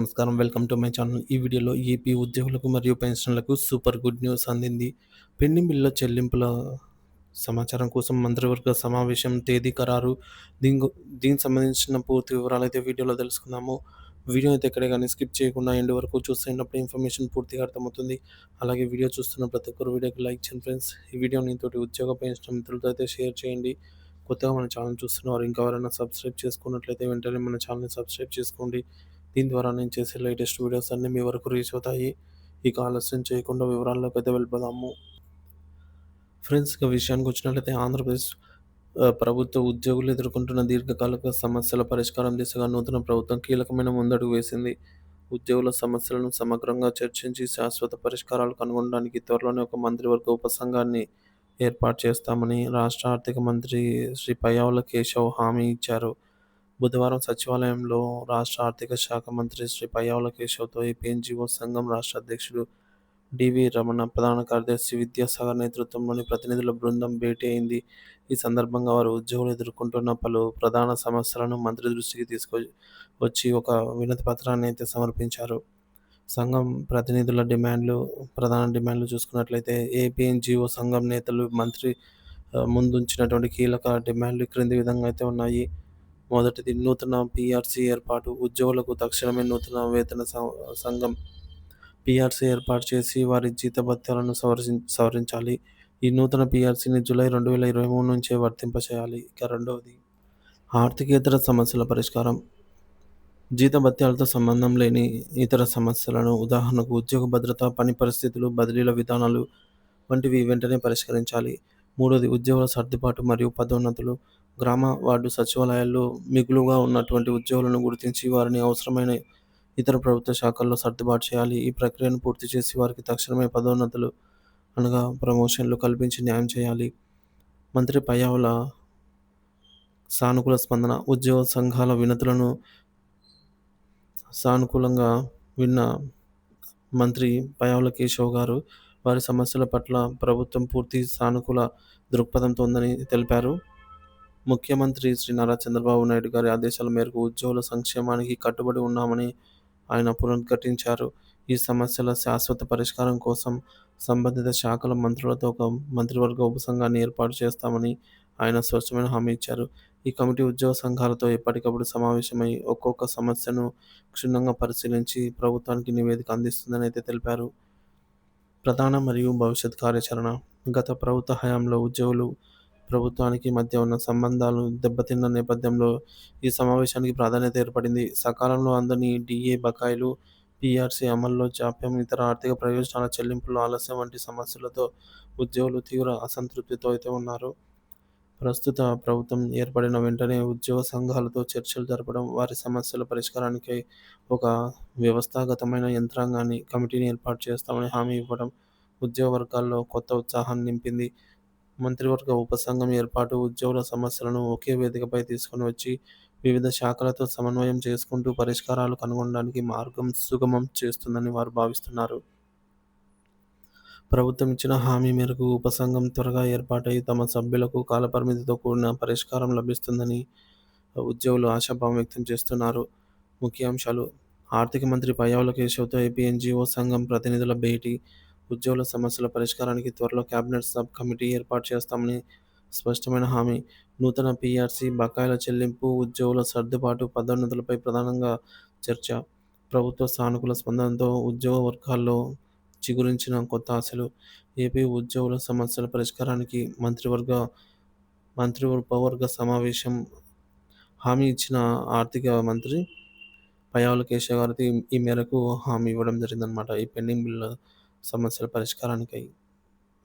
నమస్కారం. Welcome to my channel. ఈ వీడియోలో ఏపీ ఉద్యోగులకు మరియు పెన్షన్లకు సూపర్ గుడ్ న్యూస్ అందింది. పెండింగ్ బిల్లుల చెల్లింపుల సమాచారం కోసం మంత్రివర్గ సమావేశం తేదీ ఖరారు. దీని దీనికి సంబంధించిన పూర్తి వివరాలు అయితే వీడియోలో తెలుసుకుందాము. వీడియో అయితే ఎక్కడే కానీ స్కిప్ చేయకుండా ఎండ్ వరకు చూస్తున్నప్పుడు ఇన్ఫర్మేషన్ పూర్తిగా అర్థమవుతుంది. అలాగే వీడియో చూస్తున్న ప్రతి ఒక్కరు వీడియోకి లైక్ చేయండి ఫ్రెండ్స్. ఈ వీడియోని తోటి ఉద్యోగ పెన్షన్ మిత్రులతో అయితే షేర్ చేయండి. కొత్తగా మన ఛానల్ చూస్తున్నవారు ఇంకా ఎవరైనా సబ్స్క్రైబ్ చేసుకున్నట్లయితే వెంటనే మన ఛానల్ని సబ్స్క్రైబ్ చేసుకోండి. దీని ద్వారా నేను చేసే లేటెస్ట్ వీడియోస్ అన్నీ మీ వరకు రీచ్ అవుతాయి. ఇక ఆలస్యం చేయకుండా వివరాల్లోకి అయితే వెళ్ళిపోదాము. ఫ్రెండ్స్ ఇక విషయానికి వచ్చినట్లయితే ఆంధ్రప్రదేశ్ ప్రభుత్వ ఉద్యోగులు ఎదుర్కొంటున్న దీర్ఘకాలిక సమస్యల పరిష్కారం దిశగా నూతన ప్రభుత్వం కీలకమైన ముందడుగు వేసింది. ఉద్యోగుల సమస్యలను సమగ్రంగా చర్చించి శాశ్వత పరిష్కారాలు కనుగొనడానికి త్వరలోనే ఒక మంత్రివర్గ ఉపసంఘాన్ని ఏర్పాటు చేస్తామని రాష్ట్ర ఆర్థిక మంత్రి శ్రీ పయ్యావుల కేశవ్ హామీ ఇచ్చారు. బుధవారం సచివాలయంలో రాష్ట్ర ఆర్థిక శాఖ మంత్రి శ్రీ పయ్యావుల కేశవ్తో ఏపీఎన్జిఓ సంఘం రాష్ట్ర అధ్యక్షుడు డివి రమణ ప్రధాన కార్యదర్శి విద్యాసాగర్ నేతృత్వంలోని ప్రతినిధుల బృందం భేటీ అయింది. ఈ సందర్భంగా వారు ఉద్యోగులు ఎదుర్కొంటున్న పలు ప్రధాన సమస్యలను మంత్రి దృష్టికి తీసుకొ వచ్చి ఒక వినతి పత్రాన్ని అయితే సమర్పించారు. సంఘం ప్రతినిధుల డిమాండ్లు ప్రధాన డిమాండ్లు చూసుకున్నట్లయితే ఏపీఎన్జిఓ సంఘం నేతలు మంత్రి ముందుంచినటువంటి కీలక డిమాండ్లు క్రింది విధంగా అయితే ఉన్నాయి. మొదటిది నూతన పిఆర్సీ ఏర్పాటు. ఉద్యోగులకు తక్షణమే నూతన వేతన సంఘం పిఆర్సీ ఏర్పాటు చేసి వారి జీతభత్యాలను సవరి సవరించాలి. ఈ నూతన పిఆర్సీని జూలై రెండు వేల ఇరవై మూడు నుంచే వర్తింపచేయాలి. ఇక రెండవది ఆర్థికేతర సమస్యల పరిష్కారం. జీతభత్యాలతో సంబంధం లేని ఇతర సమస్యలను ఉదాహరణకు ఉద్యోగ భద్రత పని పరిస్థితులు బదిలీల విధానాలు వంటివి వెంటనే పరిష్కరించాలి. మూడోది ఉద్యోగుల సర్దుబాటు మరియు పదోన్నతులు. గ్రామ వార్డు సచివాలయాల్లో మిగులుగా ఉన్నటువంటి ఉద్యోగులను గుర్తించి వారిని అవసరమైన ఇతర ప్రభుత్వ శాఖల్లో సర్దుబాటు చేయాలి. ఈ ప్రక్రియను పూర్తి చేసి వారికి తక్షణమే పదోన్నతులు అనగా ప్రమోషన్లు కల్పించి న్యాయం చేయాలి. మంత్రి పయ్యావుల సానుకూల స్పందన. ఉద్యోగ సంఘాల వినతులను సానుకూలంగా విన్న మంత్రి పయావుల కేశవ్ గారు వారి సమస్యల పట్ల ప్రభుత్వం పూర్తి సానుకూల దృక్పథంతో ఉందని తెలిపారు. ముఖ్యమంత్రి శ్రీ నారా చంద్రబాబు నాయుడు గారి ఆదేశాల మేరకు ఉద్యోగుల సంక్షేమానికి కట్టుబడి ఉన్నామని ఆయన పునరుద్ఘాటించారు. ఈ సమస్యల శాశ్వత పరిష్కారం కోసం సంబంధిత శాఖల మంత్రులతో ఒక మంత్రివర్గ ఉపసంఘాన్ని ఏర్పాటు చేస్తామని ఆయన స్పష్టమైన హామీ ఇచ్చారు. ఈ కమిటీ ఉద్యోగ సంఘాలతో ఎప్పటికప్పుడు సమావేశమై ఒక్కొక్క సమస్యను క్షుణ్ణంగా పరిశీలించి ప్రభుత్వానికి నివేదిక అందిస్తుందని అయితే తెలిపారు. ప్రధాన మరియు భవిష్యత్ కార్యాచరణ గత ప్రభుత్వ హయాంలో ఉద్యోగులు ప్రభుత్వానికి మధ్య ఉన్న సంబంధాలు దెబ్బతిన్న నేపథ్యంలో ఈ సమావేశానికి ప్రాధాన్యత ఏర్పడింది. సకాలంలో అందని డిఏ బకాయిలు పిఆర్సీ అమల్లో జాప్యం ఇతర ఆర్థిక ప్రయోజనాల చెల్లింపులు ఆలస్యం వంటి సమస్యలతో ఉద్యోగులు తీవ్ర అసంతృప్తితో అయితే ఉన్నారు. ప్రస్తుత ప్రభుత్వం ఏర్పడిన వెంటనే ఉద్యోగ సంఘాలతో చర్చలు జరపడం వారి సమస్యల పరిష్కారానికి ఒక వ్యవస్థాగతమైన యంత్రాంగాన్ని కమిటీని ఏర్పాటు చేస్తామని హామీ ఇవ్వడం ఉద్యోగ వర్గాల్లో కొత్త ఉత్సాహాన్ని నింపింది. మంత్రివర్గ ఉపసంఘం ఏర్పాటు ఉద్యోగుల సమస్యలను ఒకే వేదికపై తీసుకొని వచ్చి వివిధ శాఖలతో సమన్వయం చేసుకుంటూ పరిష్కారాలు కనుగొనడానికి మార్గం సుగమం చేస్తుందని వారు భావిస్తున్నారు. ప్రభుత్వం ఇచ్చిన హామీ మేరకు ఉపసంఘం త్వరగా ఏర్పాటై తమ సభ్యులకు కాలపరిమితితో కూడిన పరిష్కారం లభిస్తుందని ఉద్యోగులు ఆశాభావం వ్యక్తం చేస్తున్నారు. ముఖ్యాంశాలు ఆర్థిక మంత్రి పయ్యావుల కేశవ్తో ఏపీ ఎన్జిఓ సంఘం ప్రతినిధుల భేటీ. ఉద్యోగుల సమస్యల పరిష్కారానికి త్వరలో కేబినెట్ సబ్ కమిటీ ఏర్పాటు చేస్తామని స్పష్టమైన హామీ. నూతన పీఆర్సీ బకాయిల చెల్లింపు ఉద్యోగుల సర్దుబాటు పదోన్నతులపై ప్రధానంగా చర్చ. ప్రభుత్వ సానుకూల స్పందనతో ఉద్యోగ వర్గాల్లో చిగురించిన కొత్త ఆశలు. ఏపీ ఉద్యోగుల సమస్యల పరిష్కారానికి మంత్రివర్గ మంత్రివర్గ సమావేశం హామీ ఇచ్చిన ఆర్థిక మంత్రి పయావుల కేశవ్ గారికి ఈ మేరకు హామీ ఇవ్వడం జరిగిందనమాట ఈ పెండింగ్ బిల్లు సమస్యల పరిష్కారానికై.